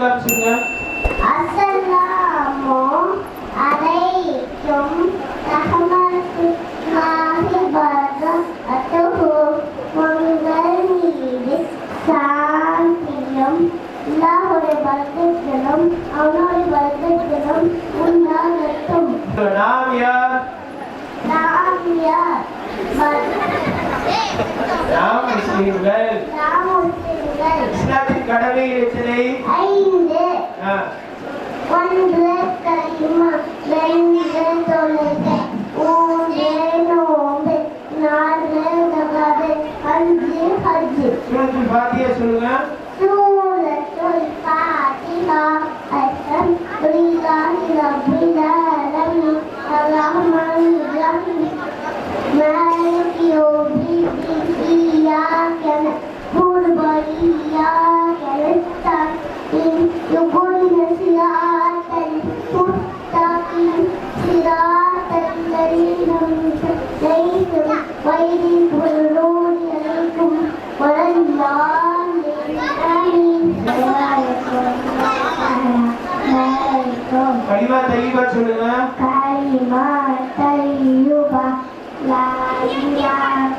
படிக்க ஆரம்பிச்சுங்க அஸ்ஸலாமு அலைக்கும் ரஹ்மத்துல்லாஹி வபரகாத்துஹு. உங்கள் மீது சாந்தியும் அல்லாஹ்வுடைய பரக்கத்துகளும் அவனுடைய பரக்கத்துகளும் உண்டாகட்டும். நாம் யார் நாம் யார் நாம் முஸ்லிம்கள் நாம் முஸ்லிம்கள் இஸ்லாமிய கடமை எத்தனை ஐந்து ஒன்று களிமா ரெண்டு தொழுகை. மூன்று நோம்பு நாலு தகாது அஞ்சு ஹஜ் பாத்தியா சொல்லுங்க? Hallelujah.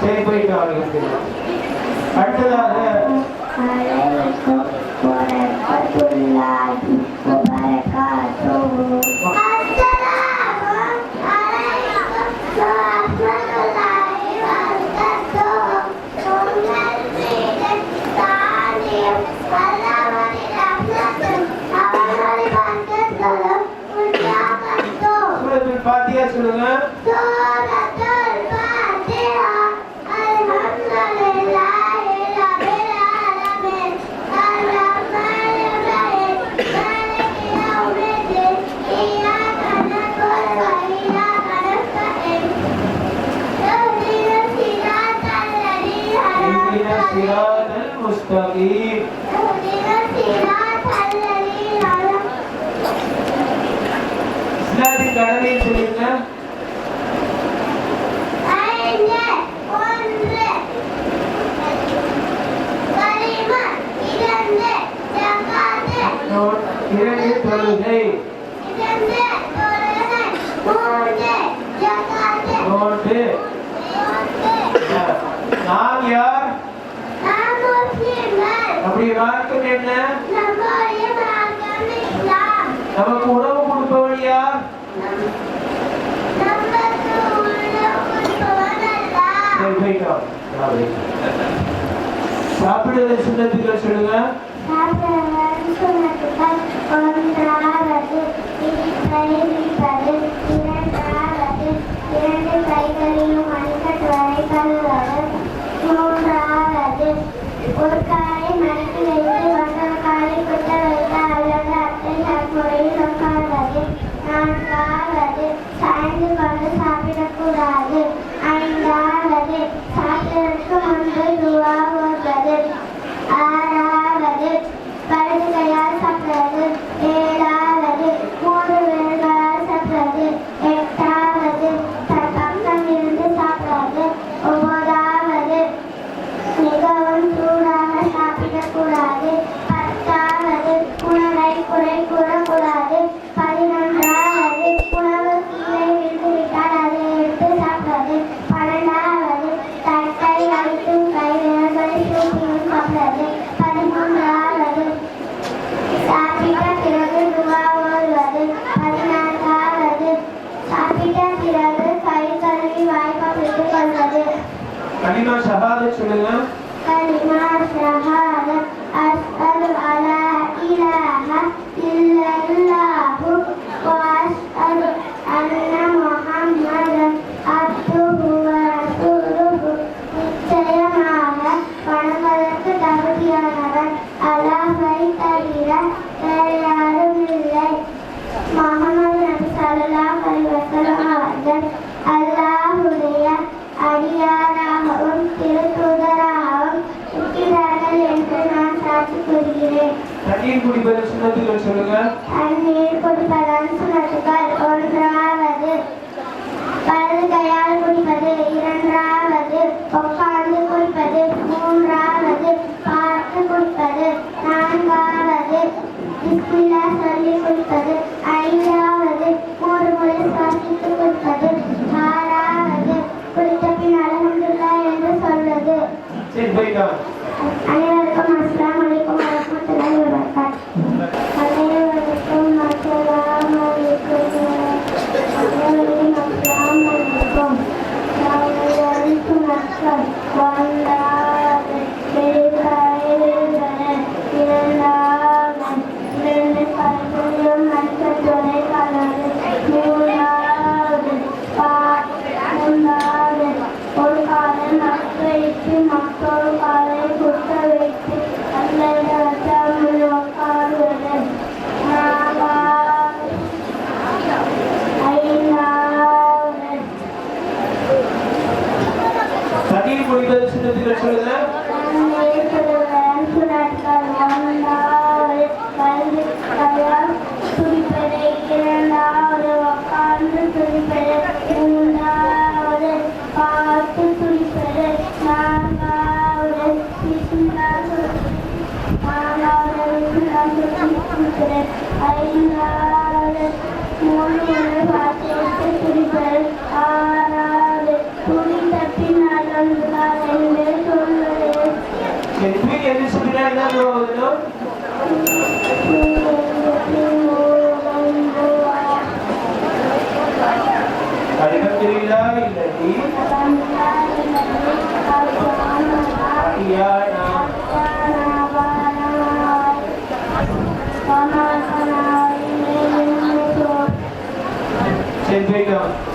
சரி போயிட்டு வாங்க அடுத்ததாக பாத்தியா சொல்லுங்க? الصراط المستقيم நமக்கு உணவு கொடுப்பவன் யார்? சாப்பிடுவதை சுண்ணத்துக்கள் சொல்லுங்க. சாப்பிடுவது கலிமா ஷஹாதத் சொல்லுங்க. கலிமா ஷஹாதத் அஸ்அலு அலா இலாஹ இல்லல்லாஹு வ அஸ்அலு அன்னா தண்ணீர் குடிப்பது சுண்ணத்துகள் சொல்லுங்க. தண்ணீர் குடிப்பதன் சுண்ணத்துகள் ஒன்றாவது வலது கையால் குடிப்பது இரண்டாவது உட்கார்ந்து குடிப்பது மூன்றாவது பார்த்து குடிப்பது நான்காவது মাত্র கொடுக்கிறேன் ஐந்தாறு மூணு ஒரு வார்த்தைக்கு குறிப்பேன் ஆறாறு துணி தப்பி நடந்தார் என்று சொல்கிறேன் கடிதம் தெரியல இல்லை and take a